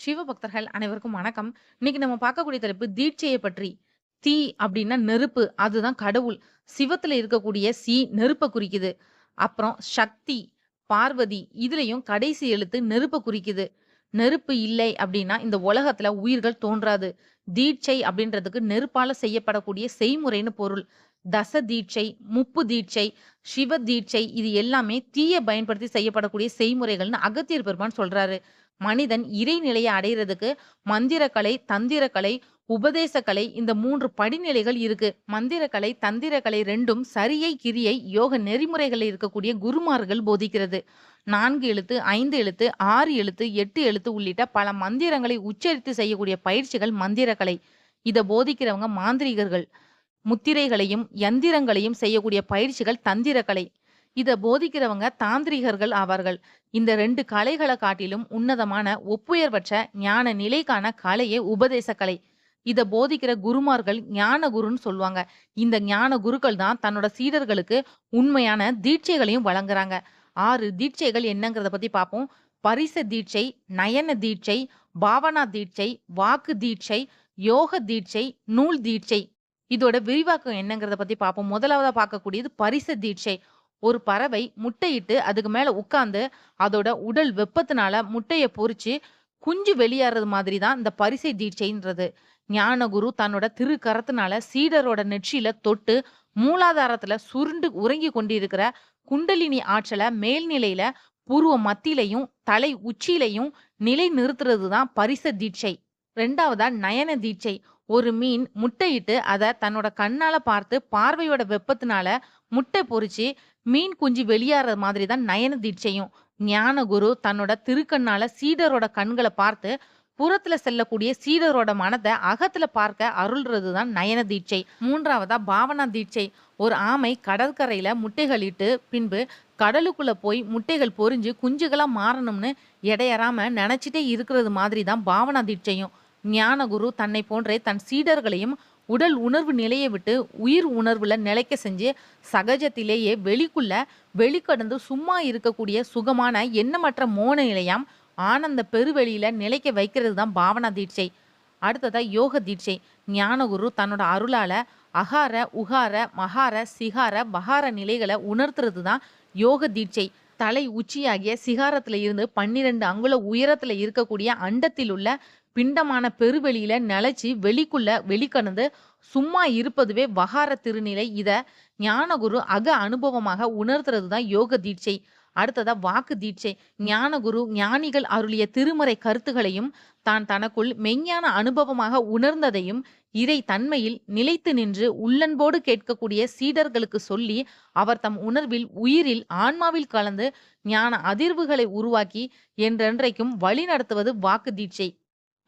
சிவபக்தர்கள் அனைவருக்கும் வணக்கம். இன்னைக்கு நம்ம பார்க்கக்கூடிய தலைப்பு தீட்சையை பற்றி. தீ அப்படின்னா நெருப்பு. அதுதான் கடவுள். சிவத்துல இருக்கக்கூடிய சி நெருப்ப குறிக்குது. அப்புறம் சக்தி, பார்வதி இதுலயும் கடைசி எழுத்து நெருப்ப குறிக்குது. நெருப்பு இல்லை அப்படின்னா இந்த உலகத்துல உயிர்கள் தோன்றாது. தீட்சை அப்படின்றதுக்கு நெருப்பால செய்யப்படக்கூடிய செய்முறைன்னு பொருள். தச தீட்சை, முப்பு தீட்சை, சிவ தீட்சை இது எல்லாமே தீய பயன்படுத்தி செய்யப்படக்கூடிய செய்முறைகள்னு அகத்தியர் பெருமான் சொல்றாரு. மனிதன் இறைநிலையை அடைகிறதுக்கு மந்திரக்கலை, தந்திரக்கலை, உபதேசக்கலை இந்த மூன்று படிநிலைகள் இருக்கு. மந்திரக்கலை, தந்திரக்கலை ரெண்டும் சரியை, கிரியை, யோக நெறிமுறைகள்ல இருக்கக்கூடிய குருமார்கள் போதிக்கிறது. நான்கு எழுத்து, ஐந்து எழுத்து, ஆறு எழுத்து, எட்டு எழுத்து உள்ளிட்ட பல மந்திரங்களை உச்சரித்து செய்யக்கூடிய பயிற்சிகள் மந்திரக்கலை. இதை போதிக்கிறவங்க மாந்திரீகர்கள். முத்திரைகளையும், யந்திரங்களையும் செய்யக்கூடிய பயிற்சிகள் தந்திரக்கலை. இத போதிக்கிறவங்க தாந்திரிகர்கள் ஆவார்கள். இந்த ரெண்டு கலைகளை காட்டிலும் உன்னதமான ஒப்புயர்வற்ற ஞான நிலைக்கான கலையே உபதேச கலை இத போதிக்கிற குருமார்கள் ஞான குருன்னு சொல்லுவாங்க. இந்த ஞான குருக்கள் தான் தன்னோட சீடர்களுக்கு உண்மையான தீட்சைகளையும் வழங்குறாங்க. ஆறு தீட்சைகள் என்னங்கிறத பத்தி பார்ப்போம். பரிச தீட்சை, நயன தீட்சை, பாவனா தீட்சை, வாக்கு தீட்சை, யோக தீட்சை, நூல் தீட்சை. இதோட விரிவாக்கம் என்னங்கிறத பத்தி பார்ப்போம். முதலாவதா பார்க்கக்கூடியது பரிச தீட்சை. ஒரு பறவை முட்டையிட்டு அதுக்கு மேல உட்காந்து அதோட உடல் வெப்பத்தினால முட்டைய பொறிச்சு குஞ்சு வெளியேறது மாதிரி தான் இந்த பரிசை தீட்சைன்றது. ஞானகுரு தன்னோட திருக்கரத்தினால சீடரோட நெற்றியில தொட்டு மூலாதாரத்துல சுருண்டு உறங்கி கொண்டிருக்கிற குண்டலினி ஆற்றல மேல்நிலையில பூர்வ மத்தியிலையும், தலை உச்சியிலையும் நிலை நிறுத்துறது தான் பரிச தீட்சை. ரெண்டாவதா நயன தீட்சை. ஒரு மீன் முட்டையிட்டு அதை தன்னோட கண்ணால பார்த்து பார்வையோட வெப்பத்தினால முட்டை பொறிச்சு மீன் குஞ்சு வெளியேற மாதிரி தான் நயன தீட்சையும். ஞானகுரு தன்னோட திருக்கண்ணால சீடரோட கண்களை பார்த்து புறத்துல செல்லக்கூடிய சீடரோட மனத்தை அகத்துல பார்க்க அருள்றது தான் நயன தீட்சை. மூன்றாவதா பாவனா தீட்சை. ஒரு ஆமை கடற்கரையில முட்டைகளிட்டு பின்பு கடலுக்குள்ள போய் முட்டைகள் பொரிஞ்சு குஞ்சுகளா மாறணும்னு எடையறாம நினைச்சிட்டே இருக்கிறது மாதிரி தான் பாவனா தீட்சையும். ஞானகுரு தன்னை போன்றே தன் சீடர்களையும் உடல் உணர்வு நிலையை விட்டு உயிர் உணர்வுல நிலைக்க செஞ்சு சகஜத்திலேயே வெளிக்குள்ள வெளிக்கடந்து சும்மா இருக்கக்கூடிய சுகமான எண்ணமற்ற மோன நிலையாம் ஆனந்த பெருவெளியில நிலைக்க வைக்கிறது தான் பாவனா தீட்சை. அடுத்ததா யோக தீட்சை. ஞானகுரு தன்னோட அருளால அகார, உகார, மகார, சிகார, பகார நிலைகளை உணர்த்துறது தான் யோக தீட்சை. தலை உச்சியாகிய சிகாரத்துல இருந்து 12 அங்குல உயரத்துல இருக்கக்கூடிய அண்டத்தில் உள்ள பிண்டமான பெருவெளியில நிலைச்சு வெளிக்குள்ள வெளிக்கணந்து சும்மா இருப்பதுவே வகார திருநிலை. இத ஞானகுரு அக அனுபவமாக உணர்த்துறது தான் யோக தீட்சை. அடுத்ததா வாக்கு தீட்சை. ஞானகுரு ஞானிகள் அருளிய திருமறை கருத்துகளையும், தான் தனக்குள் மெய்ஞான அனுபவமாக உணர்ந்ததையும் இறை தன்மையில் நிலைத்து நின்று உள்ளன்போடு கேட்கக்கூடிய சீடர்களுக்கு சொல்லி, அவர் தம் உணர்வில், உயிரில், ஆன்மாவில் கலந்து ஞான அதிர்வுகளை உருவாக்கி என்றென்றைக்கும் வழிநடத்துவது வாக்கு தீட்சை.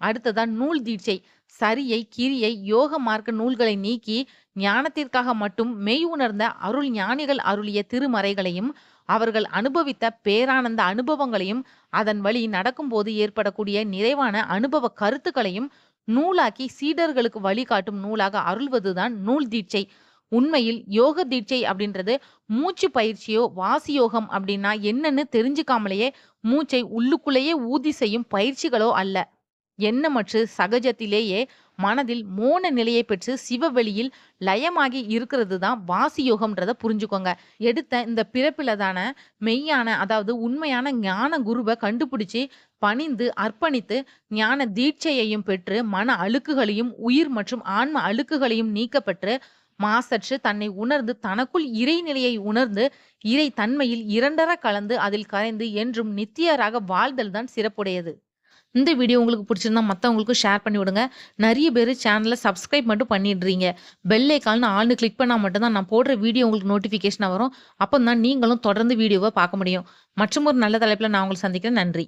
அடுத்ததான் நூல் தீட்சை. சரியை, கிரியை, யோக மார்க்க நூல்களை நீக்கி ஞானத்திற்காக மட்டும் மெய் உணர்ந்த அருள் ஞானிகள் அருளிய திருமறைகளையும், அவர்கள் அனுபவித்த பேரானந்த அனுபவங்களையும், அதன் வழி நடக்கும்போது ஏற்படக்கூடிய நிறைவான அனுபவ கருத்துக்களையும் நூலாக்கி சீடர்களுக்கு வழிகாட்டும் நூலாக அருள்வதுதான் நூல் தீட்சை. உண்மையில் யோக தீட்சை அப்படின்றது மூச்சு பயிற்சியோ, வாசியோகம் அப்படின்னா என்னன்னு தெரிஞ்சுக்காமலேயே மூச்சை உள்ளுக்குள்ளேயே ஊதி செய்யும் பயிற்சிகளோ அல்ல. எண்ணமற்று சகஜத்திலேயே மனதில் மோன நிலையை பெற்று சிவவெளியில் லயமாகி இருக்கிறது தான் வாசியோகம்ன்றத புரிஞ்சுக்கோங்க. எடுத்த இந்த பிறப்பிலதான மெய்யான அதாவது உண்மையான ஞான குருவை கண்டுபிடிச்சு, பணிந்து, அர்ப்பணித்து ஞான தீட்சையையும் பெற்று மன அழுக்குகளையும், உயிர் மற்றும் ஆன்ம அழுக்குகளையும் நீக்கப்பெற்று மாசற்று தன்னை உணர்ந்து தனக்குள் இறைநிலையை உணர்ந்து இறை தன்மையில் இரண்டற கலந்து அதில் கரைந்து என்றும் நித்தியராக வாழ்தல் தான் சிறப்புடையது. இந்த வீடியோ உங்களுக்கு பிடிச்சிருந்தா மற்றவங்களுக்கும் ஷேர் பண்ணி விடுங்க. நிறைய பேர் சேனலை சப்ஸ்கிரைப் மட்டும் பண்ணிடுறீங்க. பெல் ஐகான் ஆல்னு கிளிக் பண்ணால் மட்டும்தான் நான் போடுற வீடியோ உங்களுக்கு நோட்டிஃபிகேஷனாக வரும். அப்போ தான் நீங்களும் தொடர்ந்து வீடியோவை பார்க்க முடியும். மற்றும் ஒரு நல்ல தலைப்பில் நான் உங்களுக்கு சந்திக்கிறேன். நன்றி.